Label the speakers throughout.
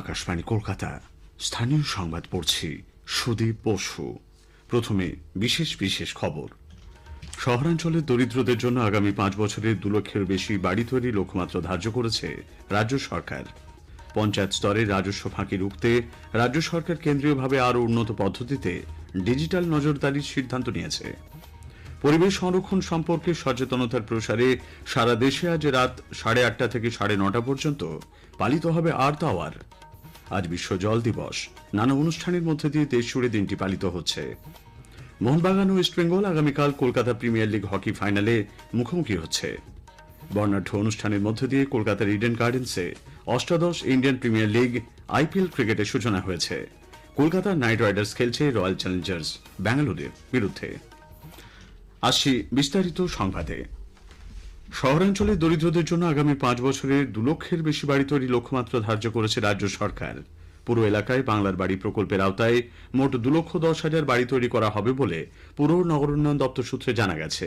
Speaker 1: আকাশবাণী, কলকাতা। স্থানীয় সংবাদ পড়ছি সুদীপ বসু। প্রথমে বিশেষ বিশেষ খবর। শহরাঞ্চলের দরিদ্রদের জন্য আগামী পাঁচ বছরে দু লক্ষের বেশি বাড়ি তৈরি লক্ষ্যমাত্রা ধার্য করেছে রাজ্য সরকার। পঞ্চায়েত স্তরে রাজস্ব ফাঁকি রুখতে রাজ্য সরকার কেন্দ্রীয়ভাবে আরও উন্নত পদ্ধতিতে ডিজিটাল নজরদারির সিদ্ধান্ত নিয়েছে। পরিবেশ সংরক্ষণ সম্পর্কে সচেতনতার প্রসারে সারা দেশে আজ রাত সাড়ে আটটা থেকে সাড়ে নটা পর্যন্ত পালিত হবে আর্থ আওয়ার। আজ বিশ্ব জল দিবস। নানা অনুষ্ঠানের মধ্যে দিয়ে দেশ জুড়ে দিনটি পালিত হচ্ছে। মোহনবাগান ও ইস্টবেঙ্গল আগামীকাল কলকাতা প্রিমিয়ার লিগ হকি ফাইনালে মুখোমুখি হচ্ছে। বর্ণাঢ্য অনুষ্ঠানের মধ্য দিয়ে কলকাতার ইডেন গার্ডেন্সে অষ্টাদশ ইন্ডিয়ান প্রিমিয়ার লিগ আইপিএল ক্রিকেটের সূচনা হয়েছে। কলকাতা নাইট রাইডার্স খেলছে রয়্যাল চ্যালেঞ্জার্স, ব্যাঙ্গালোরের বিরুদ্ধে। আসছি বিস্তারিত সংবাদে। শহরাঞ্চলের দরিদ্রদের জন্য আগামী পাঁচ বছরে দু লক্ষের বেশি বাড়ি তৈরি লক্ষ্যমাত্রা ধার্য করেছে রাজ্য সরকার। পুরো এলাকায় বাংলার বাড়ি প্রকল্পের আওতায় মোট দু লক্ষ দশ হাজার বাড়ি তৈরি করা হবে বলে পুর নগর উন্নয়ন দপ্তর সূত্রে জানা গেছে।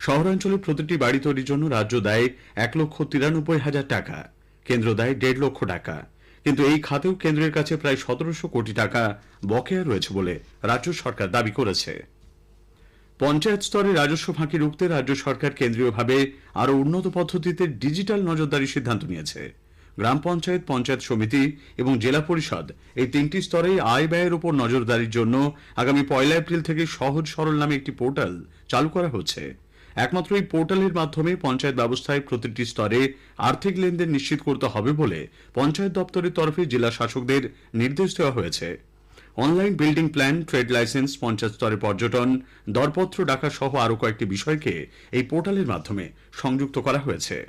Speaker 1: শহরাঞ্চলে প্রতিটি বাড়ি তৈরির জন্য রাজ্য দেয় এক লক্ষ তিরানব্বই হাজার টাকা, কেন্দ্র দেয় দেড় লক্ষ টাকা। কিন্তু এই খাতেও কেন্দ্রের কাছে প্রায় সতেরোশো কোটি টাকা বকেয়া রয়েছে বলে রাজ্য সরকার দাবি করেছে। পঞ্চায়েত স্তরে রাজস্ব ফাঁকি রুখতে রাজ্য সরকার কেন্দ্রীয়ভাবে আরও উন্নত পদ্ধতিতে ডিজিটাল নজরদারির সিদ্ধান্ত নিয়েছে। গ্রাম পঞ্চায়েত পঞ্চায়েত সমিতি এবং জেলা পরিষদ এই তিনটি স্তরেই আয় ব্যয়ের উপর নজরদারির জন্য আগামী পয়লা এপ্রিল থেকে সহজ সরল নামে একটি পোর্টাল চালু করা হচ্ছে। একমাত্র এই পোর্টালের মাধ্যমে পঞ্চায়েত ব্যবস্থায় প্রতিটি স্তরে আর্থিক লেনদেন নিশ্চিত করতে হবে বলে পঞ্চায়েত দপ্তরের তরফে জেলা শাসকদের নির্দেশ দেওয়া হয়েছে। Online building plan trade licence panchayat স্তরে পর্যটন, দরপত্র ডাকা সহ আরও কয়েকটি বিষয়কে এই পোর্টালের মাধ্যমে সংযুক্ত করা হয়েছে।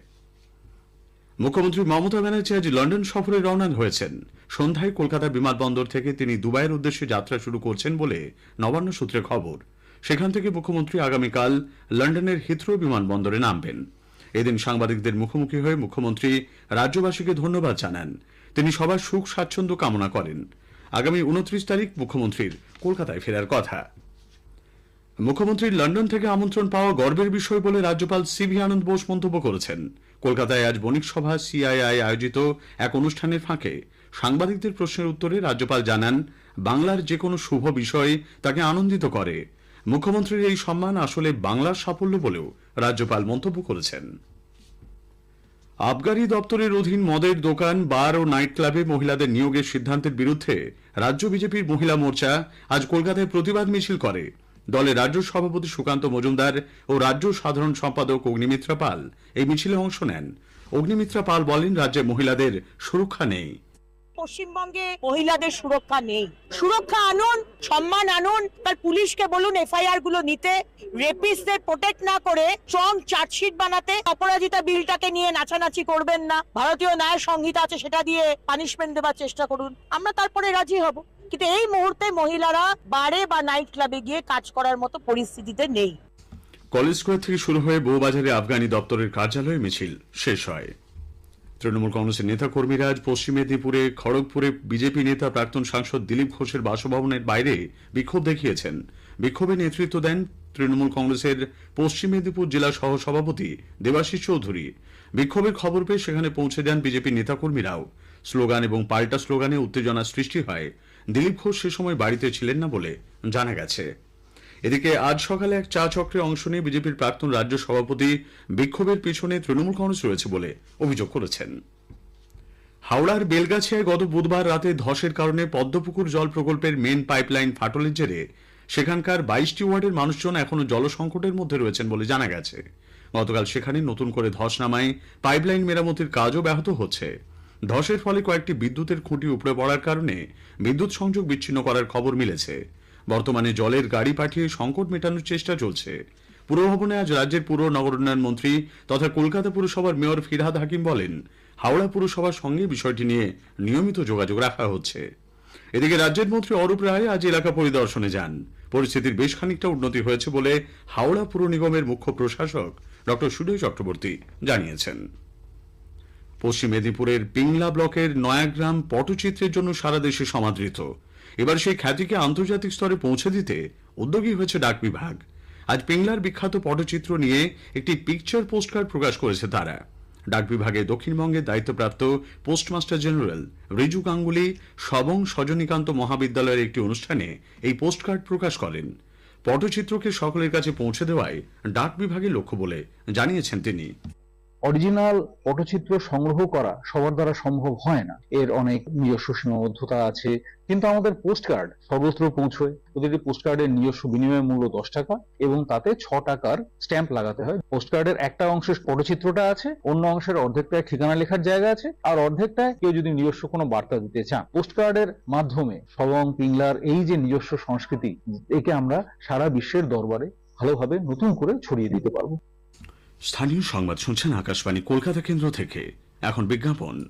Speaker 1: মুখ্যমন্ত্রী মমতা ব্যানার্জি আজ লন্ডন সফরে রওনা হয়েছেন। সন্ধ্যায় কলকাতা বিমানবন্দর থেকে তিনি দুবাইয়ের উদ্দেশ্যে যাত্রা শুরু করছেন বলে নবান্ন সূত্রে খবর। সেখান থেকে মুখ্যমন্ত্রী আগামীকাল লন্ডনের হিথ্রো বিমানবন্দরে নামবেন। এদিন সাংবাদিকদের মুখোমুখি হয়ে মুখ্যমন্ত্রী রাজ্যবাসীকে ধন্যবাদ জানান। তিনি সবার সুখ স্বাচ্ছন্দ্য কামনা করেন। আগামী উনত্রিশ তারিখ মুখ্যমন্ত্রীর কলকাতায় ফেরার কথা। মুখ্যমন্ত্রীর লন্ডন থেকে আমন্ত্রণ পাওয়া গর্বের বিষয় বলে রাজ্যপাল সিভি আনন্দ বোস মন্তব্য করেছেন। কলকাতায় আজ বণিক সভা সিআইআই আয়োজিত এক অনুষ্ঠানের ফাঁকে সাংবাদিকদের প্রশ্নের উত্তরে রাজ্যপাল জানান, বাংলার যে কোনো শুভ বিষয় তাকে আনন্দিত করে। মুখ্যমন্ত্রীর এই সম্মান আসলে বাংলার সাফল্য বলেও রাজ্যপাল মন্তব্য করেছেন। আবগারি দপ্তরের অধীন মদের দোকান, বার ও নাইট ক্লাবে মহিলাদের নিয়োগের সিদ্ধান্তের বিরুদ্ধে রাজ্য বিজেপির মহিলা মোর্চা আজ কলকাতায় প্রতিবাদ মিছিল করে। দলে রাজ্য সভাপতি সুকান্ত মজুমদার ও রাজ্য সাধারণ সম্পাদক অগ্নিমিত্রা পাল এই মিছিলে অংশ নেন। অগ্নিমিত্রা পাল বলেন, রাজ্যে মহিলাদের সুরক্ষা নেই।
Speaker 2: পশ্চিমবঙ্গে মহিলাদের সুরক্ষা নেই। সুরক্ষা আনুন, সম্মান আনুন, তার পুলিশকে বলুন এফআইআরগুলো নিতে। রেপিস্টদের প্রোটেক্ট না করে স্ট্রং চার্জশিট বানাতে। অপরাজিতা বিলটাকে নিয়ে নাচানাচি করবেন না। ভারতীয় ন্যায় সংহিতা আছে, সেটা দিয়ে পানিশমেন্ট দেওয়ার চেষ্টা করুন। আমরা তারপরে রাজি হব। কিন্তু এই মুহূর্তে মহিলারা বারে বা নাইট ক্লাবে গিয়ে কাজ করার মতো পরিস্থিতিতে নেই।
Speaker 1: কলেজ স্কোয়ার থেকে শুরু হয়ে বউবাজারে আফগানি দপ্তরের কার্যালয়ে মিছিল শেষ হয়। তৃণমূল কংগ্রেসের নেতা কর্মীরা আজ পশ্চিম মেদিনীপুরে, খড়গপুরে বিজেপি নেতা প্রাক্তন সাংসদ দিলীপ ঘোষের বাসভবনের বাইরে বিক্ষোভ দেখিয়েছেন। বিক্ষোভে নেতৃত্ব দেন তৃণমূল কংগ্রেসের পশ্চিম মেদিনীপুর জেলা সহ সভাপতি দেবাশিস চৌধুরী। বিক্ষোভের খবর পেয়ে সেখানে পৌঁছে দেন বিজেপি নেতাকর্মীরাও। স্লোগান এবং পাল্টা স্লোগানে উত্তেজনা সৃষ্টি হয়। দিলীপ ঘোষ সে সময় বাড়িতে ছিলেন না বলে জানা গেছে। এদিকে আজ সকালে এক চা চক্রে অংশ নিয়ে বিজেপির প্রাক্তন রাজ্য সভাপতি বিক্ষোভের পিছনে তৃণমূল কংগ্রেস রয়েছে বলে অভিযোগ করেছেন। হাওড়ার বেলগাছিয়ায় গত বুধবার রাতে ধসের কারণে পদ্মপুকুর জল প্রকল্পের মেন পাইপলাইন ফাটলের জেরে সেখানকার বাইশটি ওয়ার্ডের মানুষজন এখনও জলসংকটের মধ্যে রয়েছেন বলে জানা গেছে। গতকাল সেখানে নতুন করে ধস নামায় পাইপলাইন মেরামতির কাজও ব্যাহত হচ্ছে। ধসের ফলে কয়েকটি বিদ্যুতের খুঁটি উপড়ে পড়ার কারণে বিদ্যুৎ সংযোগ বিচ্ছিন্ন করার খবর মিলেছে। বর্তমানে জলের গাড়ি পাঠিয়ে সংকট মেটানোর চেষ্টা চলছে। পুরভবনে আজ রাজ্যের পুর নগর উন্নয়ন মন্ত্রী তথা কলকাতা পুরসভার মেয়র ফিরহাদ হাকিম বলেন, হাওড়া পুরসভার সঙ্গে বিষয়টি নিয়ে নিয়মিত যোগাযোগ রাখা হচ্ছে। এদিকে রাজ্যের মন্ত্রী অরূপ রায় আজ এলাকা পরিদর্শনে যান। পরিস্থিতির বেশ খানিকটা উন্নতি হয়েছে বলে হাওড়া পুর নিগমের মুখ্য প্রশাসক ডক্টর সুজয় চক্রবর্তী জানিয়েছেন। পশ্চিম মেদিনীপুরের পিংলা ব্লকের নয়াগ্রাম পটচিত্রের জন্য সারা দেশে সমাদৃত। এবার সেই খ্যাতিকে আন্তর্জাতিক স্তরে পৌঁছে দিতে উদ্যোগী হয়েছে ডাক বিভাগ। আজ পিংলার বিখ্যাত পটচিত্র নিয়ে একটি পিকচার পোস্টকার্ড প্রকাশ করেছে তারা। ডাক বিভাগে দক্ষিণবঙ্গের দায়িত্বপ্রাপ্ত পোস্টমাস্টার জেনারেল রিজু গাঙ্গুলি সবং সজনীকান্ত মহাবিদ্যালয়ের একটি অনুষ্ঠানে এই পোস্টকার্ড প্রকাশ করেন। পটচিত্রকে সকলের কাছে পৌঁছে দেওয়ায় ডাক বিভাগের লক্ষ্য বলে জানিয়েছেন তিনি।
Speaker 3: অরিজিনাল পটচিত্র সংগ্রহ করা সবার দ্বারা সম্ভব হয় না। এর অনেক নিজস্ব সীমাবদ্ধতা আছে, কিন্তু আমাদের পোস্ট কার্ড সর্বত্র পৌঁছয়। প্রতিটি পোস্ট কার্ডের নিজস্ব বিনিময় মূল্য দশ টাকা এবং তাতে ছ টাকার স্ট্যাম্প লাগাতে হয়। পোস্ট কার্ডের একটা অংশের পটচিত্রটা আছে, অন্য অংশের অর্ধেকটায় ঠিকানা লেখার জায়গা আছে, আর অর্ধেকটায় কেউ যদি নিজস্ব কোনো বার্তা দিতে চান পোস্ট কার্ডের মাধ্যমে সবং, পিংলার এই যে নিজস্ব সংস্কৃতি, একে আমরা সারা বিশ্বের দরবারে ভালোভাবে নতুন করে ছড়িয়ে দিতে পারব।
Speaker 1: স্থানীয় সংবাদ শুনছেন আকাশবাণী কলকাতা কেন্দ্র থেকে। এখন বিজ্ঞাপন।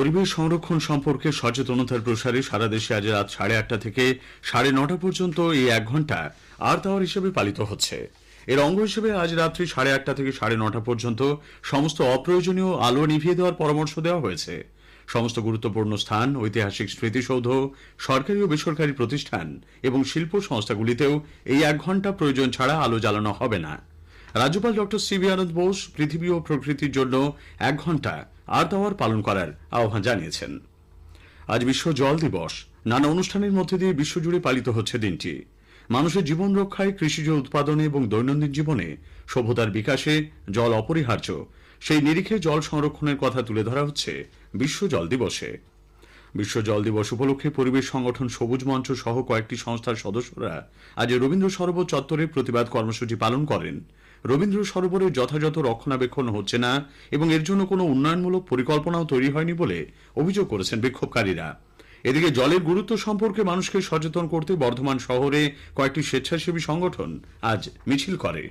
Speaker 1: পরিবেশ সংরক্ষণ সম্পর্কে সচেতনতার প্রসারে সারা দেশে আজ রাত সাড়ে আটটা থেকে সাড়ে নটা পর্যন্ত এই এক ঘণ্টা আর্থ আওয়ার হিসেবে পালিত হচ্ছে। এর অঙ্গ হিসেবে আজ রাত্রি সাড়ে আটটা থেকে সাড়ে নটা পর্যন্ত সমস্ত অপ্রয়োজনীয় আলো নিভিয়ে দেওয়ার পরামর্শ দেওয়া হয়েছে। সমস্ত গুরুত্বপূর্ণ স্থান, ঐতিহাসিক স্মৃতিসৌধ, সরকারি ও বেসরকারি প্রতিষ্ঠান এবং শিল্প সংস্থাগুলিতেও এই এক ঘণ্টা প্রয়োজন ছাড়া আলো জ্বালানো হবে না। রাজ্যপাল doctor C V Ananda Bose পৃথিবী ও প্রকৃতির জন্য এক ঘণ্টা আর্থ আওয়ার পালন করার আহ্বান জানিয়েছেন। আজ বিশ্ব জল দিবস। নানা অনুষ্ঠানের মধ্যে দিয়ে বিশ্বজুড়ে পালিত হচ্ছে দিনটি। মানুষের জীবন রক্ষায় কৃষিজ উৎপাদনে এবং দৈনন্দিন জীবনে সভ্যতার বিকাশে জল অপরিহার্য। সেই নিরিখে জল সংরক্ষণের কথা তুলে ধরা হচ্ছে বিশ্ব জল দিবসে। বিশ্ব জল দিবস উপলক্ষে পরিবেশ সংগঠন সবুজ মঞ্চ সহ কয়েকটি সংস্থার সদস্যরা আজ রবীন্দ্র সরোবর চত্বরে প্রতিবাদ কর্মসূচি পালন করেন। রবীন্দ্র সরোবরের যথাযথ রক্ষণাবেক্ষণ হচ্ছে না এবং এর জন্য কোনো উন্নয়নমূলক পরিকল্পনাও তৈরি হয়নি বলে অভিযোগ করেছেন বিক্ষোভকারীরা। এদিকে জলের গুরুত্ব সম্পর্কে মানুষকে সচেতন করতে বর্ধমান শহরে কয়েকটি স্বেচ্ছাসেবী সংগঠন আজ মিছিল করে।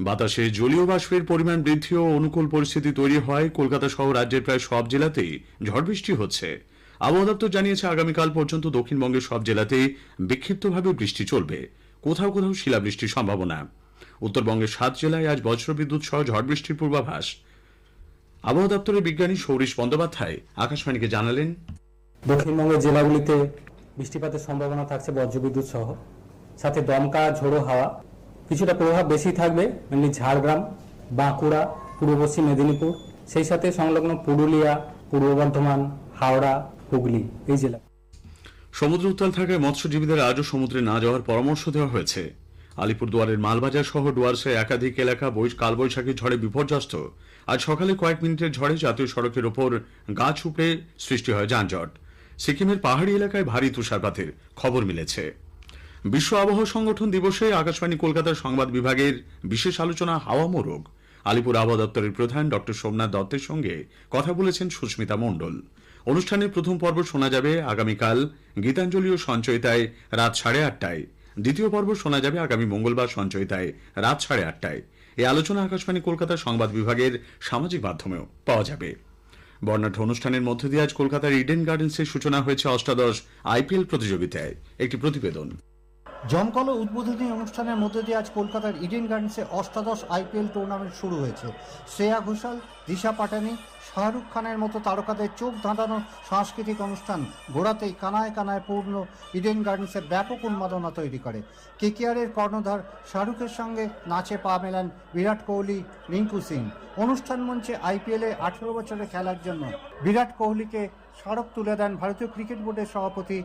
Speaker 1: বাতাসে জলীয় বাষ্পের পরিমাণ বৃদ্ধি ও অনুকূল পরিস্থিতি তৈরি হয়। কলকাতা সহ রাজ্যের প্রায় সব জেলাতেই ঝড় বৃষ্টি হচ্ছে। আবহাওয়া দপ্তর জানিয়েছে, আগামীকাল পর্যন্ত দক্ষিণবঙ্গের সব জেলাতেই বিক্ষিপ্তভাবে বৃষ্টি চলবে। কোথাও কোথাও শিলাবৃষ্টির সম্ভাবনা। উত্তরবঙ্গের সাত জেলায় আজ বজ্রবিদ্যুৎ সহ ঝড় বৃষ্টির পূর্বাভাস। আবহাওয়া দপ্তরের বিজ্ঞানী সৌরিশ বন্দ্যোপাধ্যায় আকাশবাণীকে জানালেন
Speaker 4: দক্ষিণবঙ্গের জেলাগুলিতে বৃষ্টিপাতের সম্ভাবনা থাকছে বজ্রবিদ্যুৎ সহ। সাথে দমকা ঝোড়ো হাওয়া কিছুটা প্রভাব বেশি থাকবে এমনি ঝাড়গ্রাম বাঁকুড়া পূর্ব পশ্চিম মেদিনীপুর সেই সাথে সংলগ্ন পুরুলিয়া পূর্ব বর্ধমান হাওড়া হুগলি এই জেলা।
Speaker 1: সমুদ্র উত্তাল থাকায় মৎস্যজীবীদের আজও সমুদ্রে না যাওয়ার পরামর্শ দেওয়া হয়েছে। আলিপুরদুয়ারের মালবাজার সহ ডুয়ার্সে একাধিক এলাকা কালবৈশাখী ঝড়ে বিপর্যস্ত। আজ সকালে কয়েক মিনিটের ঝড়ে জাতীয় সড়কের ওপর গাছ উপড়ে সৃষ্টি হয় যানজট। সিকিমের পাহাড়ি এলাকায় ভারী তুষারপাতের খবর মিলেছে। বিশ্ব আবহাওয়া সংগঠন দিবসে আকাশবাণী কলকাতার সংবাদ বিভাগের বিশেষ আলোচনা হাওয়া মোরগ আলিপুর আবহাওয়া দপ্তরের প্রধান ডক্টর সোমনাথ দত্তের সঙ্গে কথা বলেছেন সুস্মিতা মণ্ডল। অনুষ্ঠানের প্রথম পর্ব শোনা যাবে আগামীকাল। গীতাঞ্জলি ও সঞ্চয়িতায় রাত সাড়ে আটটায়। দ্বিতীয় পর্ব শোনা যাবে আগামী মঙ্গলবার সঞ্চয়িতায়, রাত সাড়ে আটটায়। এই আলোচনা আকাশবাণী কলকাতার সংবাদ বিভাগের সামাজিক মাধ্যমেও পাওয়া যাবে। বর্ণাঢ্য অনুষ্ঠানের মধ্য দিয়ে আজ কলকাতার ইডেন গার্ডেন্সের সূচনা হয়েছে অষ্টাদশ আইপিএল প্রতিযোগিতায়। একটি প্রতিবেদন।
Speaker 5: জমকালো উদ্বোধনী অনুষ্ঠানের মধ্যে দিয়ে আজ কলকাতার ইডেন গার্ডেন্সে অষ্টাদশ আইপিএল টুর্নামেন্ট শুরু হয়েছে। শ্রেয়া ঘোষাল, দিশা পাটানি, শাহরুখ খানের মতো তারকাদের চোখ ধাঁধানো সাংস্কৃতিক অনুষ্ঠান গোড়াতেই কানায় কানায় পূর্ণ ইডেন গার্ডেন্সে ব্যাপক উন্মাদনা তৈরি করে। কেকেআরের কর্ণধার শাহরুখের সঙ্গে নাচে পা মেলান বিরাট কোহলি, রিঙ্কু সিং। অনুষ্ঠান মঞ্চে আইপিএলে আঠেরো বছরের খেলার জন্য বিরাট কোহলিকে স্মারক তুলে দেন ভারতীয় ক্রিকেট বোর্ডের সভাপতি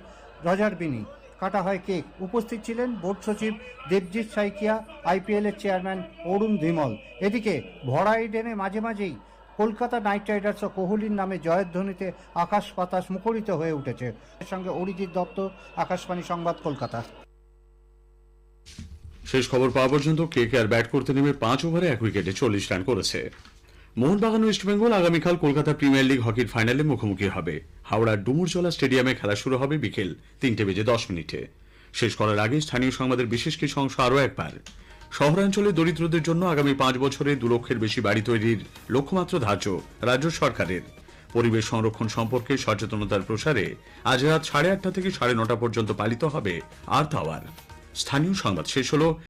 Speaker 5: রজার বিনি। কাটা হয় কেক। উপস্থিত ছিলেন বোর্ড সচিব দেবজিৎ সাইকিয়া আইপিএলের চেয়ারম্যান অরুণ ধীমল। এদিকে ভরা ইডেনে মাঝে মাঝেই কলকাতা নাইট রাইডার্স ও কোহলির নামে জয়ের ধ্বনিতে আকাশ বাতাস মুখরিত হয়ে উঠেছে। এর সঙ্গে অরিজিৎ দত্ত, আকাশবাণী সংবাদ কলকাতা।
Speaker 1: শেষ খবর পাওয়া পর্যন্ত কে কে আর ব্যাট করতে নেমে পাঁচ ওভারে এক উইকেটে চল্লিশ রান করেছে। মোহনবাগান ও ইস্টবেঙ্গল আগামীকাল কলকাতা প্রিমিয়ার লিগ হকির ফাইনালে মুখোমুখি হবে। হাওড়ার ডুমুরজলা স্টেডিয়ামে খেলা শুরু হবে বিকেল তিনটে বেজে দশ মিনিটে। শেষ করার আগে স্থানীয় সংবাদের বিশেষ কিছু অংশ আরও একবার। শহরাঞ্চলে দরিদ্রদের জন্য আগামী পাঁচ বছরে দু লক্ষের বেশি বাড়ি তৈরির লক্ষ্যমাত্রা ধার্য রাজ্য সরকারের। পরিবেশ সংরক্ষণ সম্পর্কে সচেতনতার প্রসারে আজ রাত সাড়ে আটটা থেকে সাড়ে নটা পর্যন্ত পালিত হবে আর্থ আওয়ার। স্থানীয় সংবাদ শেষ হলো।